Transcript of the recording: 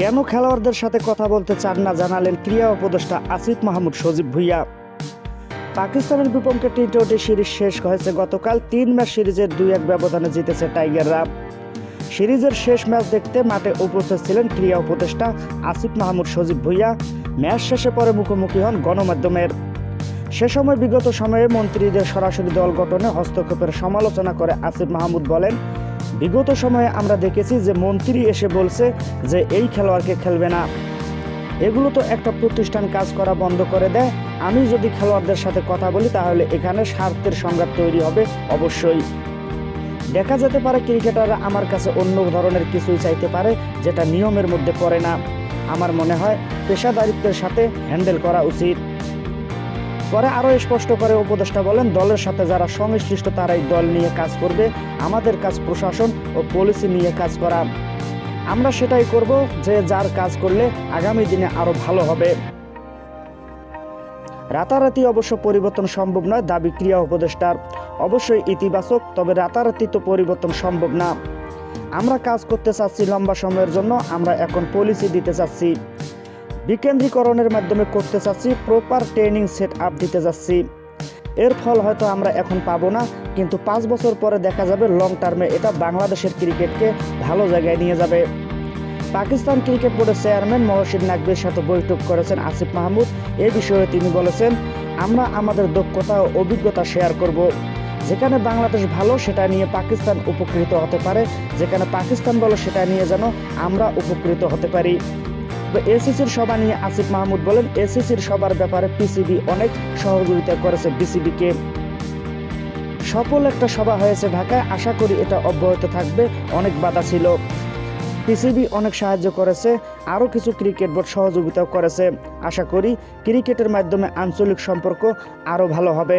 কেন খেলোয়াড়দের সাথে কথা বলতে চান না জানালেন ক্রীড়া উপদেষ্টা আসিফ মাহমুদ সজীব ভুইয়া। পাকিস্তানের বিপক্ষে টি টোয়েন্টি সিরিজ শেষ হয়েছে গতকাল তিন ম্যাচ সিরিজের দুই এক ব্যবধানে জিতেছে টাইগাররা। সিরিজের শেষ ম্যাচ দেখতে মাঠে উপস্থিত ছিলেন ক্রীড়া উপদেষ্টা আসিফ মাহমুদ সজীব ভুইয়া। ম্যাচ শেষে পরে মুখোমুখি হন গণমাধ্যমের। সে সময় বিগত সময়ে মন্ত্রীদের সরাসরি দল গঠনে হস্তক্ষেপের সমালোচনা করে আসিফ মাহমুদ বলেন বিগত সময়ে আমরা দেখেছি যে মন্ত্রী এসে বলছে যে এই খেলোয়াড়কে খেলবে না। এগুলো তো একটা প্রতিষ্ঠান কাজ করা বন্ধ করে দেয়। আমি যদি খেলোয়াড়দের সাথে কথা বলি, তাহলে এখানে স্বার্থের সংঘাত তৈরি হবে অবশ্যই। দেখা যেতে পারে ক্রিকেটাররা আমার কাছে অন্য ধরনের কিছুই চাইতে পারে, যেটা নিয়মের মধ্যে পড়ে না। আমার মনে হয় পেশাদারিত্বের সাথে হ্যান্ডেল করা উচিত। পরে আরও স্পষ্ট করে উপদেষ্টা বলেন, দলের সাথে যারা সংশ্লিষ্ট তারাই দল নিয়ে কাজ করবে। আমাদের কাজ প্রশাসন ও পলিসি নিয়ে কাজ করা। আমরা সেটাই করব যে যার কাজ করলে আগামী দিনে আরও ভালো হবে। রাতারাতি অবশ্য পরিবর্তন সম্ভব নয় দাবি ক্রিয়া উপদেষ্টার। অবশ্যই ইতিবাচক, তবে রাতারাতি তো পরিবর্তন সম্ভব না। আমরা কাজ করতে চাচ্ছি লম্বা সময়ের জন্য, আমরা এখন পলিসি দিতে চাচ্ছি। বিকেন্দ্রীকরণের মাধ্যমে করতে চাচ্ছি প্রপার ট্রেনিং সেট আপ দিতে যাচ্ছি। এর ফল হয়তো আমরা এখন পাবো না, কিন্তু পাঁচ বছর পরে দেখা যাবে লং টার্মে এটা বাংলাদেশের ক্রিকেটকে ভালো জায়গায় নিয়ে যাবে। পাকিস্তান ক্রিকেট বোর্ডের চেয়ারম্যান মহসিন নাকবির সাথে বৈঠক করেছেন আসিফ মাহমুদ। এ বিষয়ে তিনি বলেছেন, আমরা আমাদের দক্ষতা ও অভিজ্ঞতা শেয়ার করব। যেখানে বাংলাদেশ ভালো, সেটা নিয়ে পাকিস্তান উপকৃত হতে পারে। যেখানে পাকিস্তান ভালো, সেটা নিয়ে যেন আমরা উপকৃত হতে পারি। তো সভা নিয়ে আসিফ মাহমুদ বলেন এসিসির সবার ব্যাপারে পিসিবি অনেক সহযোগিতা করেছে বিসিবিকে। সফল একটা সভা হয়েছে ঢাকায়, আশা করি এটা অব্যাহত থাকবে, অনেক বাধা ছিল। পিসিবি অনেক সাহায্য করেছে, আরও কিছু ক্রিকেট বোর্ড সহযোগিতাও করেছে। আশা করি ক্রিকেটের মাধ্যমে আঞ্চলিক সম্পর্ক আরও ভালো হবে।